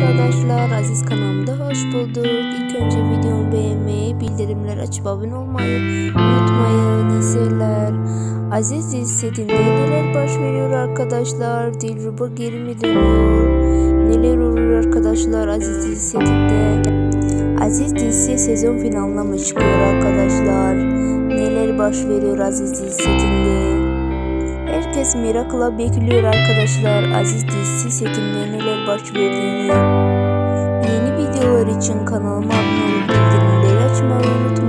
arkadaşlar. Aziz kanalımda hoş bulduk. İlk önce videomu beğenmeyi, bildirimler açıp abone olmayı unutmayın. İyi seyirler. Aziz dizi setinde neler baş veriyor arkadaşlar? Dilruba geri mi dönüyor? Neler olur arkadaşlar Aziz dizi setinde? Aziz dizisi sezon finaline mı çıkıyor arkadaşlar? Neler baş veriyor Aziz dizi setinde? Herkes merakla bekliyor arkadaşlar Aziz dizisi setinde neler baş verdiğini. Yeni videolar için kanalıma abone olup bildirimleri açmayı unutmayın